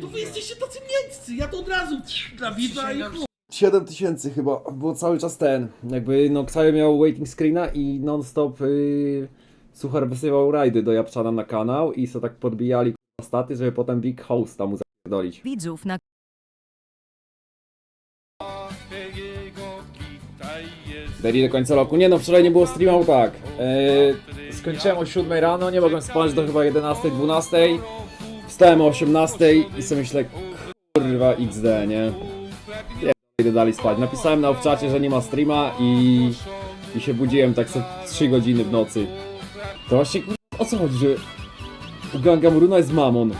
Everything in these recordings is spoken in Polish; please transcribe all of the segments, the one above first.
To wy jesteście tacy mięccy, ja to od razu dla widza i chuj. 7 tysięcy chyba, było cały czas ten. Jakby no Ksajo miał waiting screena i non-stop yy, Suchar wysyłał rajdy do Japczana na kanał i so tak podbijali k***a, staty, żeby potem Big Host tam mu zapierdolić. widzów na Dali do końca roku. Nie no, wczoraj nie było streama, bo tak. Yy, skończyłem o 7 rano, nie mogłem spać do chyba 11, 12. Wstałem o 18 i sobie myślę, kurwa XD, nie? Idę dalej spać. Napisałem na obczacie, że nie ma streama i, i się budziłem tak sobie 3 godziny w nocy. To właśnie kurwa, o co chodzi, że u Gangamuruna jest mamon.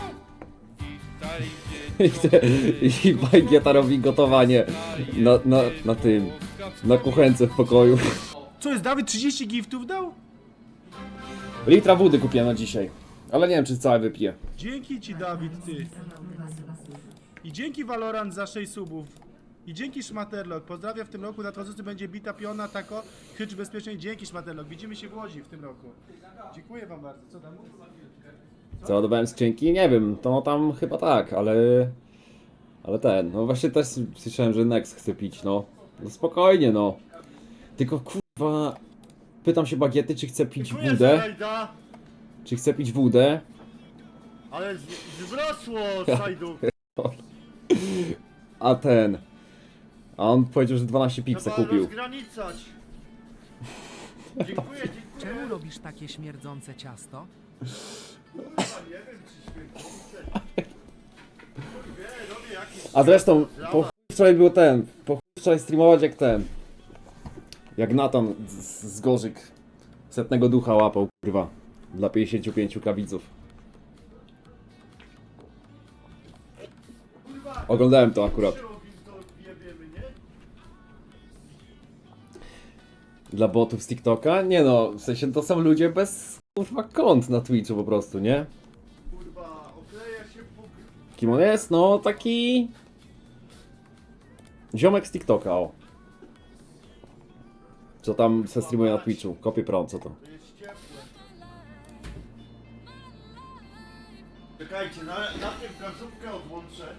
I, te, i Bajgieta robi gotowanie na, na, na tym, na kuchence w pokoju. Co jest, Dawid 30 giftów dał? Litra wody kupiłem na dzisiaj, ale nie wiem czy całe wypiję. Dzięki ci, Dawid, ty. I dzięki Valorant za 6 subów. I dzięki Szmaterlok. Pozdrawiam w tym roku. Nadchodzący będzie bita piona, tako. Hycz bezpiecznie. Dzięki Szmaterlok. Widzimy się w Łodzi w tym roku. Dziękuję wam bardzo. Co tam? Załadowałem skrzynki? Nie wiem, to no tam chyba tak, ale... Ale ten, no właśnie też słyszałem, że Nex chce pić, no. No spokojnie, no. Tylko kurwa... Pytam się Bagiety, czy chce pić Dziękuję za rajda, czy chce pić wódę, ale z, wzrosło sajdu. a ten... A on powiedział, że 12 pipsa Trzeba kupił. rozgranicać. Dziękuję, dziękuję. Czemu robisz takie śmierdzące ciasto? Robię jakieś... A zresztą, po chuj wczoraj był ten, po chuj wczoraj streamować jak ten. Jak Natan z, z Gorzyk setnego ducha łapał, kurwa. Dla 55 kawidzów. Oglądałem to akurat. Dla botów z TikToka? Nie no, w sensie to są ludzie bez kurwa kont na Twitchu po prostu, nie? Kim on jest? No taki... Ziomek z TikToka, o. Co tam se streamuje na Twitchu? Kopie prąd, co to? Czekajcie, na, najpierw gazówkę odłączę.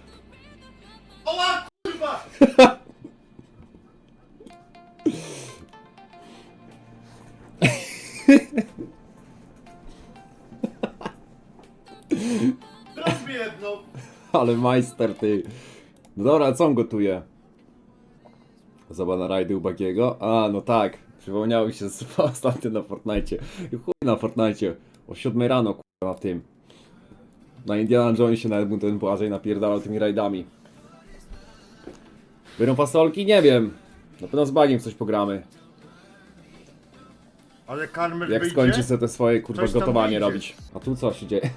Oła, kurwa! Zrobię jedno. Ale majster ty. No dobra, co on gotuje? Zobacz na rajdy u Bagiego? A, no tak. Przypomniało mi się z ostatnio na Fortnite. I chuj na Fortnite. O 7 rano, kurwa, na tym. Na Indiana Jonesie nawet mu ten Błażej napierdalał tymi rajdami. Biorą fasolki? Nie wiem. Na pewno z Bagiem coś pogramy. Ale karmer Jak wyjdzie? skończy sobie te swoje kurwa Coś tam gotowanie wyjdzie. robić. A tu co się dzieje?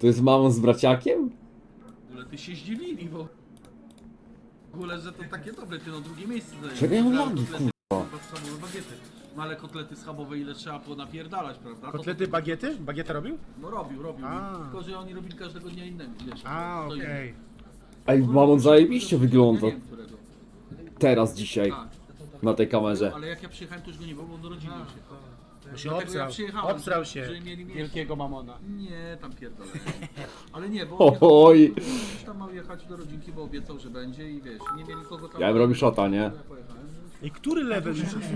To jest mamą z braciakiem? W ogóle ty się zdziwili, bo... W ogóle, że to takie dobre, ty no drugie miejsce zajęło. Czego ja mam lagi, kurwa, bagiety. No ale kotlety schabowe ile trzeba ponapierdalać, prawda? To- Kotlety bagiety? Bagieta robił? No robił, robił. A. Tylko, że oni robili każdego dnia innego, wiesz. A, to okej. inny. Ej, mamon zajebiście wygląda. Ja nie wiem, którego. Teraz, dzisiaj. Tak. Na tej kamerze. Ale jak ja przyjechałem, to już go nie było, bo on do rodziny już jechał. Bo się Dlatego ja obsrał. przyjechałem, Obsrał się. że mieli miejsce. Wielkiego mamona. Nie, tam pierdolę. Ale nie, bo Oj. Oj. Gdzieś tam miał jechać do rodzinki, bo obiecał, że będzie i wiesz, nie mieli kogo tam... Ja bym robił shota, nie? Ja pojechałem. I który level już jest?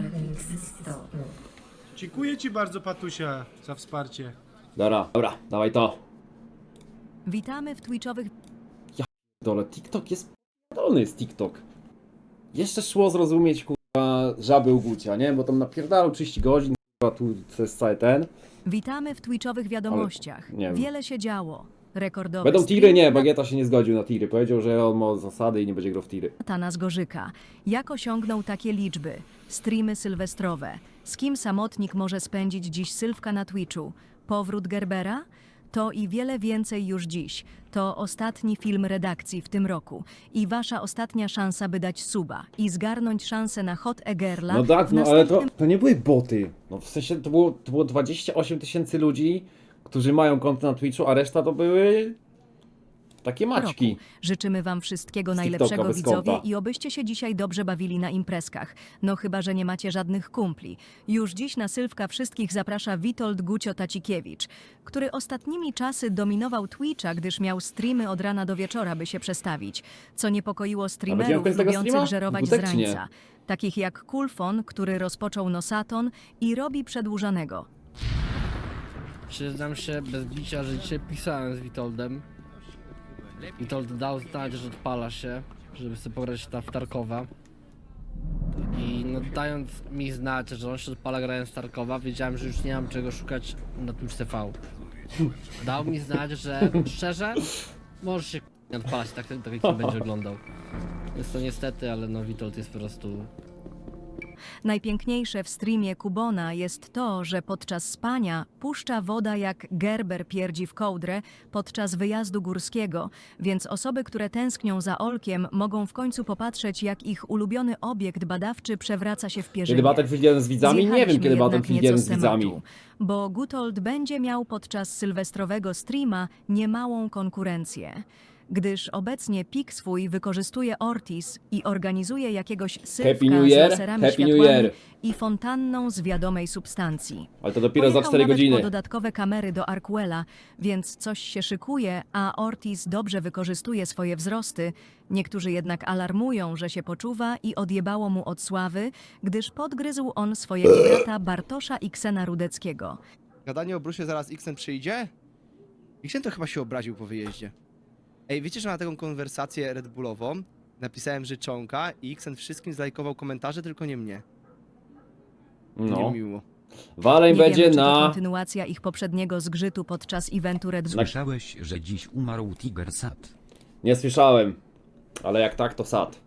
Dziękuję ci bardzo, Patusia, za wsparcie. Dobra, dobra, dawaj to. Witamy w Twitchowych Dole, TikTok jest dolny jest TikTok. Jeszcze szło zrozumieć, kurwa, żaby u Gucia, nie? Bo tam napierdalał 30 godzin, kurwa, tu to jest cały ten. Witamy w Twitchowych wiadomościach. nie wiem. Wiele się działo. Rekordowy Będą tiry? Nie, Bagieta się nie zgodził na tiry. Powiedział, że on ma zasady i nie będzie grał w tiry. Natana z Gorzyka. Jak osiągnął takie liczby? Streamy sylwestrowe. Z kim samotnik może spędzić dziś sylwka na Twitchu? Powrót Gerbera? To i wiele więcej już dziś. To ostatni film redakcji w tym roku. I wasza ostatnia szansa, by dać suba i zgarnąć szansę na Hot Egerla. No tak, w no ale to, następnym to nie były boty. No w sensie to było, to było 28 tysięcy ludzi, którzy mają konto na Twitchu, a reszta to były Takie maćki. roku. Życzymy Wam wszystkiego Z najlepszego bez widzowie konta. i obyście się dzisiaj dobrze bawili na imprezkach. No chyba, że nie macie żadnych kumpli. Już dziś na Sylwka wszystkich zaprasza Witold Gucio Tacikiewicz, który ostatnimi czasy dominował Twitcha, gdyż miał streamy od rana do wieczora, by się przestawić. Co niepokoiło będziemy streamerów tego lubiących streama? żerować z Gutek czy nie? rańca. Takich jak Kulfon, który rozpoczął Nosaton i robi przedłużanego. Przyznam się bez bicia, że dzisiaj pisałem z Witoldem. Witold dał znać, że odpala się, żeby sobie pograć ta w Tarkowa. I no dając mi znać, że on się odpala grając w Tarkowa, wiedziałem, że już nie mam czego szukać na tym TV. Dał mi znać, że szczerze, możesz się nie odpalać tak, tak jak on będzie oglądał. Jest to niestety, ale no Witold jest po prostu Najpiękniejsze w streamie Kubona jest to, że podczas spania puszcza woda jak gerber pierdzi w kołdrę podczas wyjazdu górskiego, więc osoby, które tęsknią za Olkiem, mogą w końcu popatrzeć, jak ich ulubiony obiekt badawczy przewraca się w pierzynie. Kiedy Battlefield 1 z widzami? Nie wiem, Zjechaliśmy kiedy jednak nieco 1 z z widzami. tematu, Bo Gutold będzie miał podczas sylwestrowego streama niemałą konkurencję. Gdyż obecnie pik swój wykorzystuje Ortiz i organizuje jakiegoś sylwka Happy New z Year, laserami Happy New światłami Year. i fontanną z wiadomej substancji. Ale to dopiero za Pojechał 4 nawet godziny. po dodatkowe kamery do Arkwella, więc coś się szykuje, a Ortiz dobrze wykorzystuje swoje wzrosty. Niektórzy jednak alarmują, że się poczuwa i odjebało mu od sławy, gdyż podgryzł on swojego brata Bartosza Iksena Rudeckiego. Gadanie o Brusie zaraz Xen przyjdzie? Xen to chyba się obraził po wyjeździe. Ej, wiecie, że na taką konwersację Red Bullową napisałem życzonka i Xen wszystkim zlajkował komentarze, tylko nie mnie. No. Nie miło. Waleń Nie będzie wiemy, czy to na... kontynuacja ich poprzedniego zgrzytu podczas eventu Red Bull. Słyszałeś, że dziś umarł Tiger Sat? Nie słyszałem. Ale jak tak, to sad.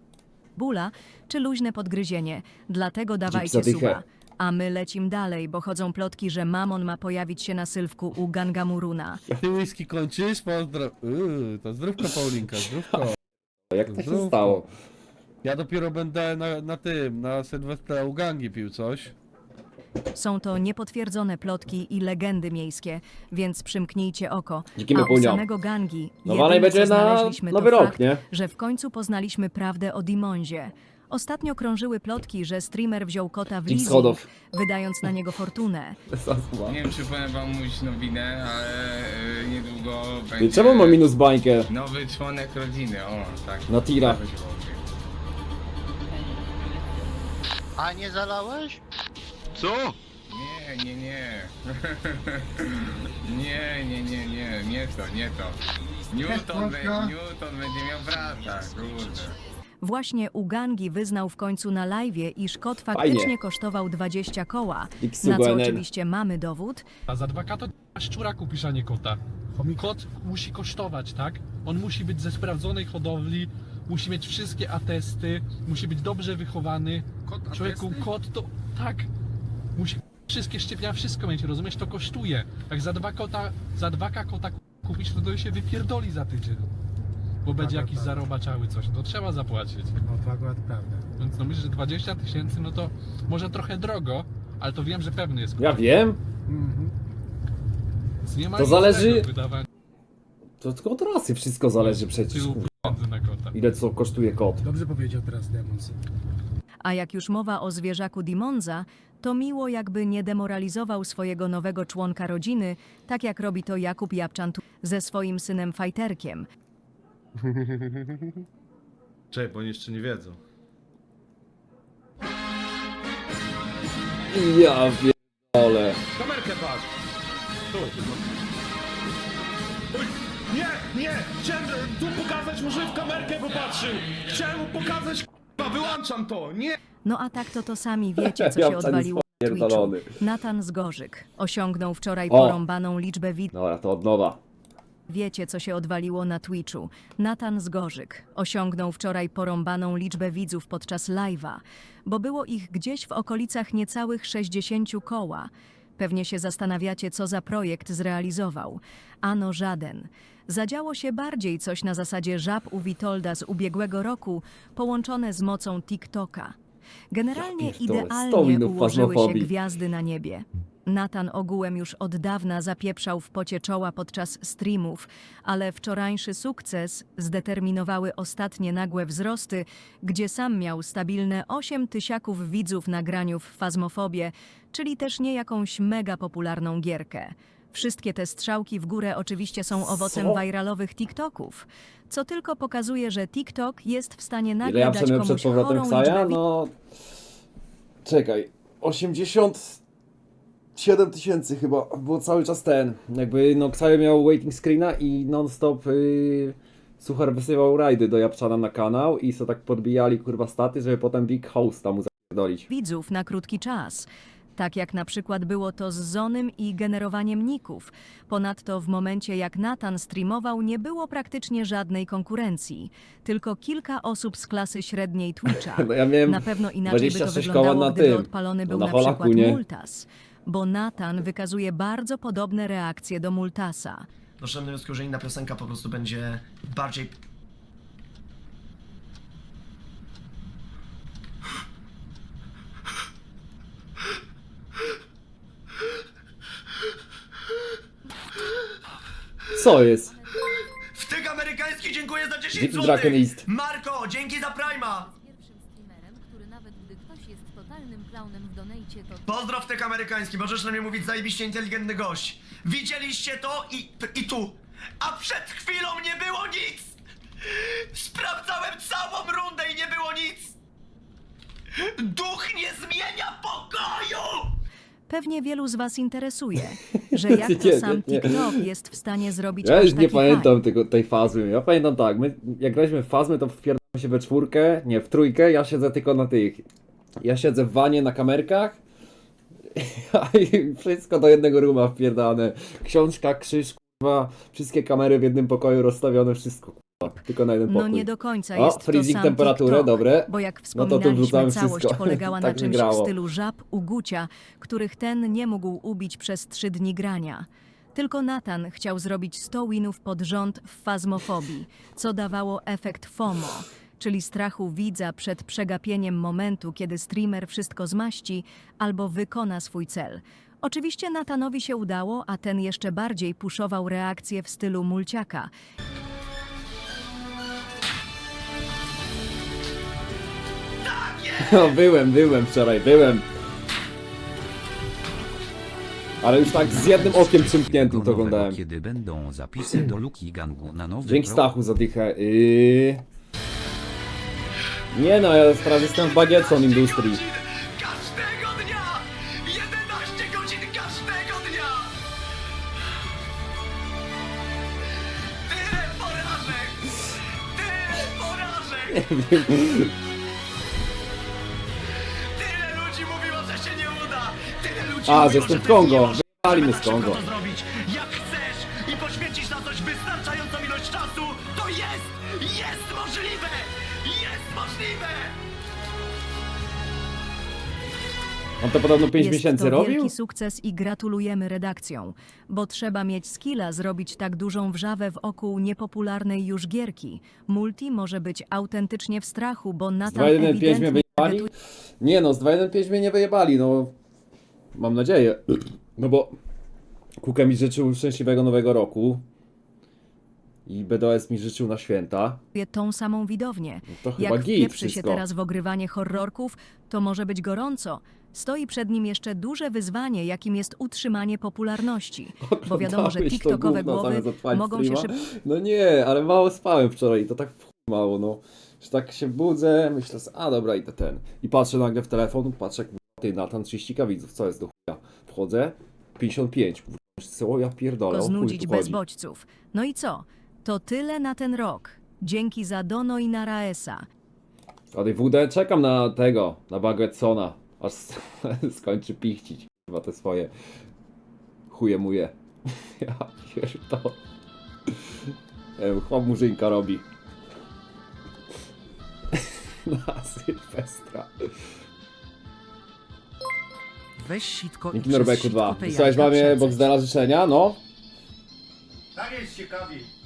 Bulla czy luźne podgryzienie. Dlatego dawajcie zadychę. suba. A my lecim dalej, bo chodzą plotki, że Mamon ma pojawić się na Sylwku u Gangamuruna. Ty whisky kończysz? Pozdro... Yy, to zdrówko Paulinka, zdrówko. Jak to się Zdrówko. stało? Ja dopiero będę na, na tym, na Sylwestra u gangi pił coś. Są to niepotwierdzone plotki i legendy miejskie, więc przymknijcie oko. Dzikimi A u punią. samego Gangi No jedyne, walej będzie co na znaleźliśmy, nowy to rok, fakt, nie? że w końcu poznaliśmy prawdę o Dimonzie. Ostatnio krążyły plotki, że streamer wziął kota w Dziś leasing, schodów. wydając na niego fortunę. Nie wiem, czy powiem wam mówić nowinę, ale y, niedługo I będzie czemu ma minus bańkę? nowy członek rodziny, o tak. Na tira. tak będzie mówił. A nie zalałeś? Co? Nie, nie, nie. nie, nie, nie, nie, nie to, nie to. Newton, be, Newton będzie miał brata, kurde. Właśnie u Gangi wyznał w końcu na live'ie, iż kot faktycznie Fajnie. kosztował 20 koła, Iksu na co oczywiście mamy dowód. A za 2K to szczura kupisz, a nie kota. Kot musi kosztować, tak? On musi być ze sprawdzonej hodowli, musi mieć wszystkie atesty, musi być dobrze wychowany. Kot Człowieku, atesty? kot to tak. Musi wszystkie szczepienia, wszystko mieć, rozumiesz? To kosztuje. Jak za 2 kota, za 2K kota kupić, to to się wypierdoli za tydzień. Bo będzie Tak, jakiś tak. zarobaczały coś, no to trzeba zapłacić. No to akurat prawda. Więc no myślę, że 20 tysięcy, no to może trochę drogo, ale to wiem, że pewny jest. Ja wiem. Mhm. Więc Nie ma To nic zależy- wydawania To tylko od rasy wszystko zależy przecież. tylu kur- pieniędzy na kota. Ile co kosztuje kot? Dobrze powiedział teraz Demons. A jak już mowa o zwierzaku Dimonza, to miło jakby nie demoralizował swojego nowego członka rodziny, tak jak robi to Jakub Japczan tu- ze swoim synem Fajterkiem. Czekaj, bo oni jeszcze nie wiedzą. Ja pierdolę. Kamerkę patrz! Nie, nie! Chciałem tu pokazać, może w kamerkę popatrzył! Chciałem mu pokazać, k***a, wyłączam to! Nie! No a tak to to sami wiecie, co się jest odwaliło na Twitchu. Natan Zgorzyk osiągnął wczoraj O! porąbaną liczbę widzów. Dobra, to od nowa. Wiecie, co się odwaliło na Twitchu. Natan Zgorzyk osiągnął wczoraj porąbaną liczbę widzów podczas live'a, bo było ich gdzieś w okolicach niecałych 60 koła. Pewnie się zastanawiacie, co za projekt zrealizował. Ano żaden. Zadziało się bardziej coś na zasadzie żab u Witolda z ubiegłego roku, połączone z mocą TikToka. Generalnie Ja pierdolę, 100 idealnie minut ułożyły się fazmofobii. gwiazdy na niebie. Nathan ogółem już od dawna zapieprzał w pocie czoła podczas streamów, ale wczorajszy sukces zdeterminowały ostatnie nagłe wzrosty, gdzie sam miał stabilne 8 tysiaków widzów na graniu w Fazmofobię, czyli też nie jakąś mega popularną gierkę. Wszystkie te strzałki w górę oczywiście są owocem Co? viralowych TikToków, co tylko pokazuje, że TikTok jest w stanie Ile nagle ja dać przemiał komuś przed powrotem chorą Ksaja? liczbę No... Czekaj. 87 tysięcy chyba. Było cały czas ten. Jakby no Ksaja miał waiting screena i non-stop yy, Suchar wysyłał rajdy do Japczana na kanał i so tak podbijali kurwa staty, żeby potem Big Hosta mu zapierdolić. widzów na krótki czas. Tak jak na przykład było to z Zonym i generowaniem ników. Ponadto w momencie jak Nathan streamował nie było praktycznie żadnej konkurencji. Tylko kilka osób z klasy średniej Twitcha. No ja miałem Na pewno inaczej by to 26 wyglądało, na gdyby tym, odpalony no był na na, Holaku, przykład nie? Multas. Bo Nathan wykazuje bardzo podobne reakcje do Multasa. Doszedłem do wniosku, że inna piosenka po prostu będzie bardziej... Co jest? Wtyk amerykański, dziękuję za 10 Dzięki zł! East. Marko, dzięki za Prima! Pierwszym streamerem, który nawet gdy ktoś jest klaunem w donejcie, to Pozdrow wtyk amerykański, możesz na mnie mówić zajebiście inteligentny gość. Widzieliście to i, i tu. A przed chwilą nie było nic! Sprawdzałem całą rundę i nie było nic! Duch nie zmienia pokoju! Pewnie wielu z Was interesuje, że jak Nie, to nie, sam nie. TikTok jest w stanie zrobić Ja aż już nie taki pamiętam tego, tej fazy. Ja pamiętam tak, my jak graliśmy w fazmy, to wpierdamy się we czwórkę, nie, w trójkę, ja siedzę tylko na tych. Ja siedzę w wanie na kamerkach i wszystko do jednego ruma wpierdane. Książka, krzyż, kurwa, wszystkie kamery w jednym pokoju rozstawione, wszystko kurwa, tylko na jeden No pokój. nie do końca O, jest to freezing sam temperaturę, TikTok, dobre. Bo jak No to tu wspominaliśmy, wrzucamy całość wszystko. polegała na Tak czymś w grało. stylu żab u Gucia, których ten nie mógł ubić przez trzy dni grania. Tylko Nathan chciał zrobić 100 winów pod rząd w fazmofobii, co dawało efekt FOMO, czyli strachu widza przed przegapieniem momentu, kiedy streamer wszystko zmaści albo wykona swój cel. Oczywiście Nathanowi się udało, a ten jeszcze bardziej puszował reakcję w stylu mulciaka. No byłem, byłem wczoraj, byłem. Ale już tak z jednym okiem przymkniętym to oglądałem. Kiedy będą zapisy do Luki Gangu na nowy Dzięki Stachu za dychę. Yy... Nie no, ja teraz jestem w Bagietson Industrii. Każdego dnia! 11 godzin każdego dnia! Tyle porażek! Tyle porażek! Tyle ludzi mówiło, że się nie uda! Tyle ludzi A, mówiło, że jestem w to Kongo. Wyjechali żeby mnie z szybko Kongo. to zrobić. On to podobno 5 Jest miesięcy to robił? wielki sukces i gratulujemy redakcjom, bo trzeba mieć skilla zrobić tak dużą wrzawę wokół niepopularnej już gierki. Multi może być autentycznie w strachu, bo Z Nathan 2.1.5 mnie ewidentnie wyjebali? Nie no, z 2.1.5 mnie nie wyjebali, no. Mam nadzieję. No bo Kuka mi życzył szczęśliwego nowego roku. I BDS mi życzył na święta. tą samą widownię. No to chyba Jak git wpieprzy się wszystko. teraz w ogrywanie horrorków, to może być gorąco. Stoi przed nim jeszcze duże wyzwanie, jakim jest utrzymanie popularności. Bo wiadomo, że Oglądałeś to TikTokowe gówno głowy zamiast odpalić mogą się streama? szybko No nie, ale mało spałem wczoraj i to tak w chuj mało, no. Że tak się budzę, myślę, sobie, a dobra, idę ten. I patrzę nagle w telefon, patrzę, jak ty, Natan 30 widzów, co jest do chuja? Wchodzę, 55, kurwa, co ja pierdolę, go o chuj znudzić tu bez chodzi. bodźców. No i co? To tyle na ten rok. Dzięki za Dono i na Raesa. Od WD czekam na tego, na Bagetsona, aż skończy pichcić, chyba te swoje chuje muje. Ja pierdolę. Chłop murzynka robi. Na Sylwestra. Weź sitko i Dzięki przez Norbeku sitko 2. te Wysłałeś mamie. Boxdela życzenia? No. Tak jest ciekawiej.